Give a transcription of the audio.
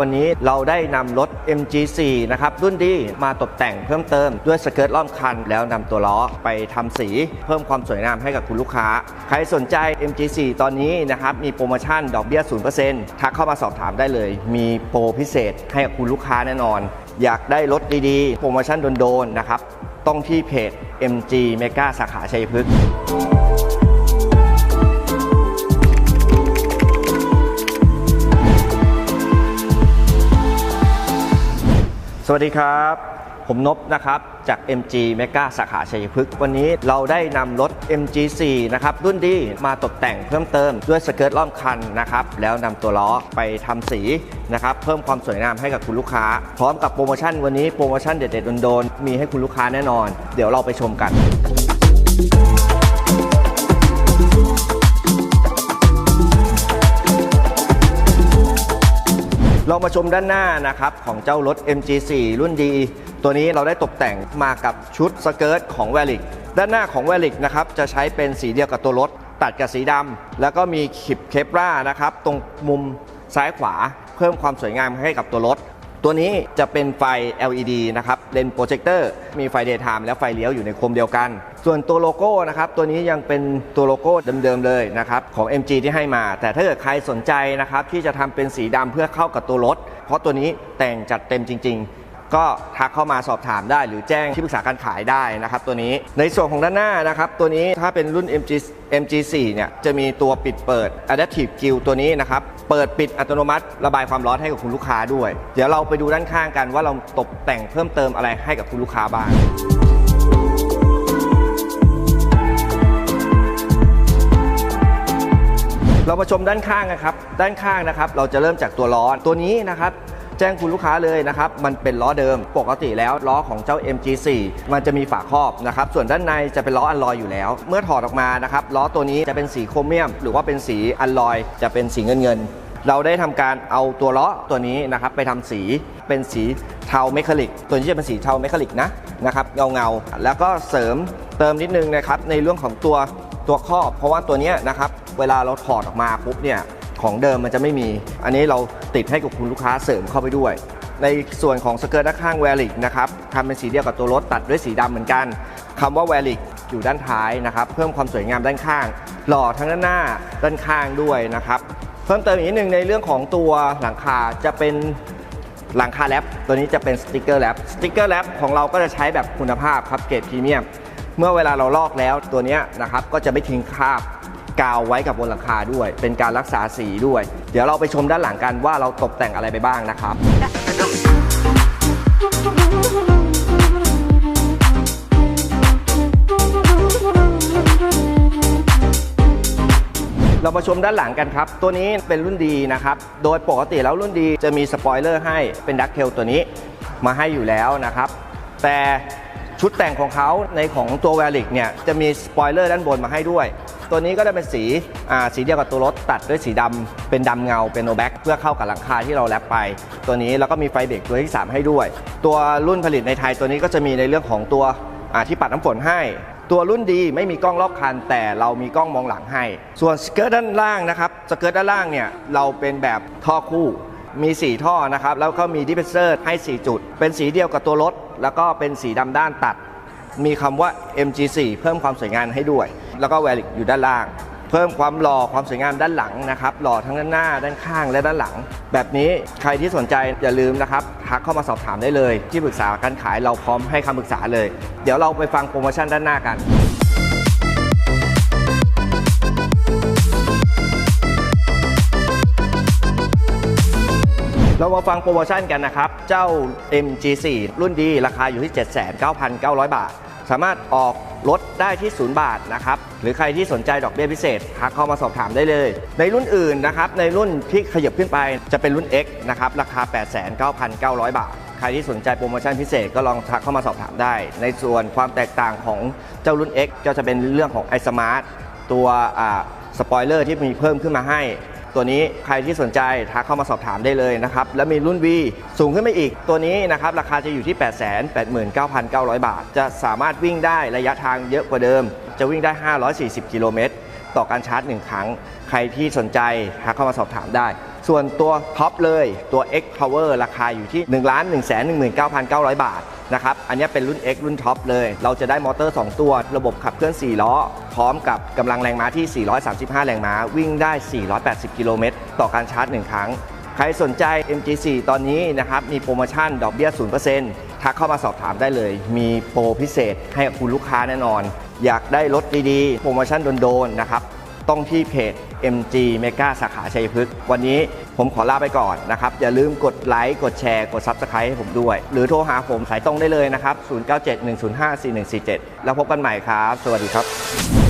วันนี้เราได้นำรถ MG4 นะครับรุ่นดีมาตกแต่งเพิ่มเติมด้วยสเกิร์ตล้อมคัน แล้วนำตัวล้อไปทำสีเพิ่มความสวยงามให้กับคุณลูกค้า ใครสนใจ MG4 ตอนนี้นะครับมีโปรโมชั่นดอกเบี้ย 0%ทักเข้ามาสอบถามได้เลย มีโปรพิเศษให้กับคุณลูกค้าแน่นอน อยากได้รถดีๆ โปรโมชั่นโดนๆนะครับต้องที่เพจ MG Mega สาขาชัยพฤกษ์ สวัสดีครับ ผมนบนะครับ จาก MG Mega สาขาชัยพฤกษ์วันนี้เราได้นำรถ MG4 นะครับ รุ่นดีมาตกแต่งเพิ่มเติมด้วยสเกิร์ตล้อมคันนะครับ แล้วนำตัวล้อไปทำสีนะครับ เพิ่มความสวยงามให้กับคุณลูกค้า พร้อมกับโปรโมชั่นวันนี้โปรโมชั่นเด็ดๆโดนๆมีให้คุณลูกค้าแน่นอน เดี๋ยวเราไปชมกัน เรามาชมด้านหน้านะครับของเจ้ารถ MG4 รุ่นดี ตัวนี้เราได้ตกแต่งมากับชุดสเกิร์ตของแวลิกด้านหน้าของแวลิกนะครับจะใช้เป็นสีเดียวกับตัวรถ ตัดกับสีดำแล้วก็มีขีบเคปรานะครับตรงมุมซ้ายขวา เพิ่มความสวยงามให้กับตัวรถ ตัวนี้จะเป็นไฟ LED นะครับเลนโปรเจคเตอร์มีไฟเดย์ไทม์และไฟเลี้ยวอยู่ในโคมเดียวกัน ส่วนตัวโลโก้นะครับตัวนี้ยังเป็นตัวโลโก้เดิมๆเลยนะครับของ MG ที่ให้มา แต่ถ้าเกิดใครสนใจนะครับที่จะทำเป็นสีดำเพื่อเข้ากับตัวรถ เพราะตัวนี้แต่งจัดเต็มจริง ๆ ก็ทักเข้ามาสอบถามได้ หรือแจ้งที่ปรึกษาการขายได้นะครับตัวนี้ในส่วนของด้านหน้านะครับตัวนี้ถ้าเป็นรุ่น MG MG4 เนี่ยจะมีตัวปิดเปิด Adaptive Grill ตัวนี้นะครับเปิดปิดอัตโนมัติระบายความร้อนให้กับคุณลูกค้าด้วย เดี๋ยวเราไปดูด้านข้างกันว่าเราตกแต่งเพิ่มเติมอะไรให้กับคุณลูกค้าบ้างเรามาชมด้านข้างกันครับ ด้านข้างนะครับ เราจะเริ่มจากตัวล้อตัวนี้นะครับ แจ้งคุณลูกค้าเลยนะครับ มันเป็นล้อเดิม ปกติแล้วล้อของเจ้า MG4 มันจะมีฝาครอบนะครับ ส่วนด้านในจะเป็นล้ออัลลอยอยู่แล้ว เมื่อถอดออกมานะครับ ล้อตัวนี้จะเป็นสีโครเมียม หรือว่าเป็นสีอัลลอย จะเป็นสีเงินเงิน เราได้ทำการเอาตัวล้อตัวนี้นะครับไปทำสีเป็นสีเทาเมคาลิก ตัวนี้จะเป็นสีเทาเมคาลิกนะนะครับเงาเงาแล้วก็เสริมเติมนิดนึงนะครับในเรื่องของตัวตัวครอบ เพราะว่าตัวเนี้ยนะครับเวลาเราถอดออกมาปุ๊บเนี่ย ของเดิมมันจะไม่มี อันนี้เราติดให้กับคุณลูกค้าเสริมเข้าไปด้วย ในส่วนของสเกิร์ตด้านข้างแวลิกนะครับทำเป็นสีเดียวกับตัวรถตัดด้วยสีดำเหมือนกันคำว่าแวลิกอยู่ด้านท้ายนะครับ เพิ่มความสวยงามด้านข้าง หล่อทั้งด้านหน้าด้านข้างด้วยนะครับ เพิ่มเติมอีกนิดนึงในเรื่องของตัวหลังคาจะเป็นหลังคาแรปตัวนี้จะเป็นสติกเกอร์แรปสติกเกอร์แรปของเราก็จะใช้แบบคุณภาพครับเกรดพรีเมียมเมื่อเวลาเราลอกแล้วตัวนี้นะครับก็จะไม่ทิ้งคราบ กาวไว้กับบนหลังคาด้วย เป็นการรักษาสีด้วย เดี๋ยวเราไปชมด้านหลังกันว่าเราตกแต่งอะไรไปบ้างนะครับเรามาชมด้านหลังกันครับ ตัวนี้เป็นรุ่นดีนะครับ โดยปกติแล้วรุ่นดีจะมีสปอยเลอร์ให้เป็นดักเทลตัวนี้มาให้อยู่แล้วนะครับ แต่ ชุดแต่งของเขาในของตัวแวลิกเนี่ยจะมีสปอยเลอร์ด้านบนมาให้ด้วย ตัวนี้ก็จะเป็นสีสีเดียวกับตัวรถตัดด้วยสีดำเป็นดำเงาเป็นโนแบ็กเพื่อเข้ากับหลังคาที่เราแรปไป ตัวนี้แล้วก็มีไฟเบรกตัวที่ 3 ให้ด้วย ตัวรุ่นผลิตในไทยตัวนี้ก็จะมีในเรื่องของตัวที่ปัดน้ำฝนให้ตัวรุ่นดีไม่มีกล้องรอบคัน แต่เรามีกล้องมองหลังให้ ส่วนสเกิร์ตด้านล่างนะครับสเกิร์ตด้านล่างเนี่ยเราเป็นแบบท่อคู่มี 4 ท่อนะครับ แล้วก็มีดิเฟนเซอร์ให้ 4 จุด เป็นสีเดียวกับตัวรถ แล้วก็เป็นสีดำด้านตัด มีคำว่า MG4 เพิ่มความสวยงามให้ด้วย แล้วก็แวลิกอยู่ด้านล่าง เพิ่มความหล่อความสวยงามด้านหลังนะครับหล่อทั้งด้านหน้าด้านข้างและด้านหลัง แบบนี้ใครที่สนใจอย่าลืมนะครับทักเข้ามาสอบถามได้เลย ที่ปรึกษาการขายเราพร้อมให้คำปรึกษาเลย เดี๋ยวเราไปฟังโปรโมชั่นด้านหน้ากัน เรามาฟังโปรโมชั่นกันนะครับ เจ้า MG4 รุ่นดีราคาอยู่ที่ 79,900 บาท สามารถออกรถได้ที่ 0 บาทนะครับ หรือใครที่สนใจดอกเบี้ยพิเศษทักเข้ามาสอบถามได้เลย ในรุ่นอื่นนะครับ ในรุ่นที่ขยับขึ้นไปจะเป็นรุ่น X นะครับ ราคา 89,900 บาท ใครที่สนใจโปรโมชั่นพิเศษก็ลองทักเข้ามาสอบถามได้ ในส่วนความแตกต่างของเจ้ารุ่น X ก็จะเป็นเรื่องของ iSmart ตัวอ่าสปอยเลอร์ที่มีเพิ่มขึ้นมาให้ ตัวนี้ใครที่สนใจทักเข้ามาสอบถามได้เลยนะครับแล้วมีรุ่น V สูงขึ้นไปอีก ตัวนี้นะครับราคาจะอยู่ที่ 889,900 บาท จะสามารถวิ่งได้ระยะทางเยอะกว่าเดิม จะวิ่งได้ 540 กิโลเมตรต่อการชาร์จ 1 ครั้ง ใครที่สนใจทักเข้ามาสอบถามได้ ส่วนตัวท็อปเลยตัว X Power ราคาอยู่ที่ 1 1 1 1 9 9 0 0 บาท นะครับ อันนี้เป็นรุ่น X รุ่นท็อปเลย เราจะได้มอเตอร์ 2 ตัว ระบบขับเคลื่อน 4 ล้อ พร้อมกับกำลังแรงม้าที่ 435 แรงม้า วิ่งได้ 480 กิโลเมตรต่อการชาร์จ 1 ครั้ง ใครสนใจ MG4 ตอนนี้นะครับ มีโปรโมชั่นดอกเบี้ย 0%ทักเข้ามาสอบถามได้เลย มีโปรพิเศษให้กับคุณลูกค้าแน่นอน อยากได้รถดีๆ โปรโมชั่นโดนๆนะครับ ต้องที่เพจ MG Mega สาขาชัยพฤกษ์วันนี้ผมขอลาไปก่อนนะครับ อย่าลืมกดไลค์กดแชร์กด Subscribe ให้ผมด้วย หรือโทรหาผมสายตรงได้เลยนะครับ 0971054147 แล้วพบกันใหม่ครับ สวัสดีครับ